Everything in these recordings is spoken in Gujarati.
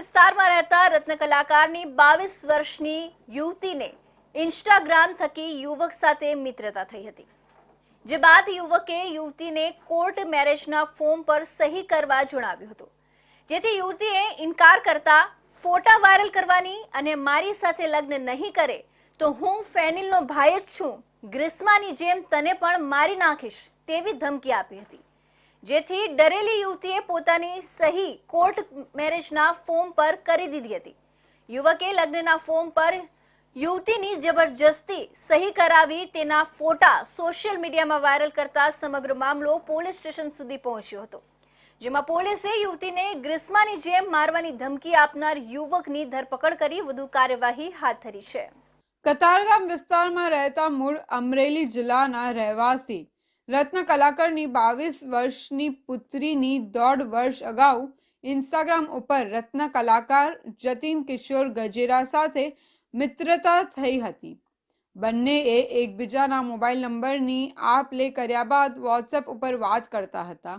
વિસ્તારમાં રહેતા રત્ન કલાકારની બાવીસ વર્ષની યુવતીને ઇન્સ્ટાગ્રામ થકી યુવક સાથે મિત્રતા થઈ હતી. જે બાદ યુવકે યુવતીને કોર્ટ મેરેજના ફોર્મ પર સહી કરવા જણાવ્યું હતું. જેથી યુવતીએ ઇનકાર કરતા ફોટા વાયરલ કરવાની અને મારી સાથે લગ્ન નહીં કરે તો હું ફેનિલનો ભાઈ જ છું. ગ્રીસ્માની જેમ તને પણ મારી નાખીશ તેવી ધમકી આપી હતી. જેથી ડરેલી યુવતીએ પોતાની સહી કોર્ટ મેરેજના ફોર્મ પર કરી દીધી હતી. યુવકે લગ્નના ફોર્મ પર યુવતીની જબરજસ્તી સહી કરાવી તેના ફોટા સોશિયલ મીડિયામાં વાયરલ કરતા સમગ્ર મામલો પોલીસ સ્ટેશન સુધી પહોંચ્યો હતો. જેમાં પોલીસે યુવતીને ગ્રીષ્માની જેમ મારવાની ધમકી આપનાર યુવકની ધરપકડ કરી વધુ કાર્યવાહી હાથ ધરી છે. કતારગામ વિસ્તારમાં રહેતા મૂળ અમરેલી જિલ્લાના રહેવાસી રત્ન કલાકારની બાવીસ વર્ષની પુત્રીની દોઢ વર્ષ અગાઉ ઇન્સ્ટાગ્રામ ઉપર રત્ન કલાકાર જતીન કિશોર ગજેરા સાથે મિત્રતા થઈ હતી. બંનેએ એકબીજાના મોબાઈલ નંબરની આપ લે કર્યા બાદ વોટ્સએપ ઉપર વાત કરતા હતા,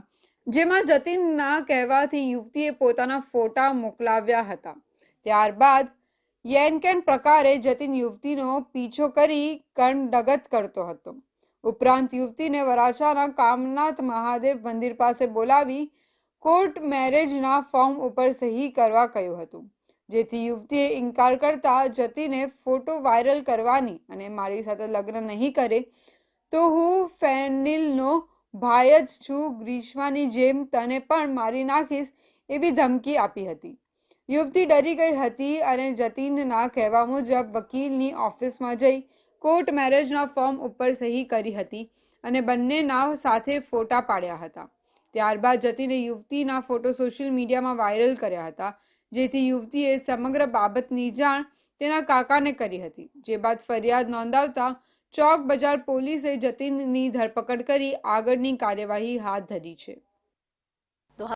જેમાં જતીનના કહેવાથી યુવતીએ પોતાના ફોટા મોકલાવ્યા હતા. ત્યારબાદ યેનકેન પ્રકારે જતીન યુવતીનો પીછો કરી કણડગત કરતો હતો. ઉપરાંત યુવતીને વરાછાના કામનાથ મહાદેવ મંદિર પાસે બોલાવી કોર્ટ મેરેજના ફોર્મ ઉપર સહી કરવા કહ્યું હતું. જેથી યુવતીએ ઇનકાર કરતા જતીને ફોટો વાયરલ કરવાની અને મારી સાથે લગ્ન નહીં કરે, તો હું ફેનિલનો ભાઈ જ છું. ગ્રીષ્માની જેમ તને પણ મારી નાખીશ એવી ધમકી આપી હતી. યુવતી ડરી ગઈ હતી અને જતીનના કહેવા મુજબ વકીલની ઓફિસમાં જઈ કોર્ટ મેરેજના ફોર્મ ઉપર સહી કરી હતી અને બંનેના સાથે ફોટા પાડ્યા હતા. ત્યારબાદ જતીને યુવતીના ફોટો સોશિયલ મીડિયામાં વાયરલ કર્યા હતા, જેથી યુવતીએ સમગ્ર બાબતની જાણ તેના કાકાને કરી હતી. જે બાદ ફરિયાદ નોંધાવતા ચોક બજાર પોલીસે જતીનની ધરપકડ કરી આગળની કાર્યવાહી હાથ ધરી છે.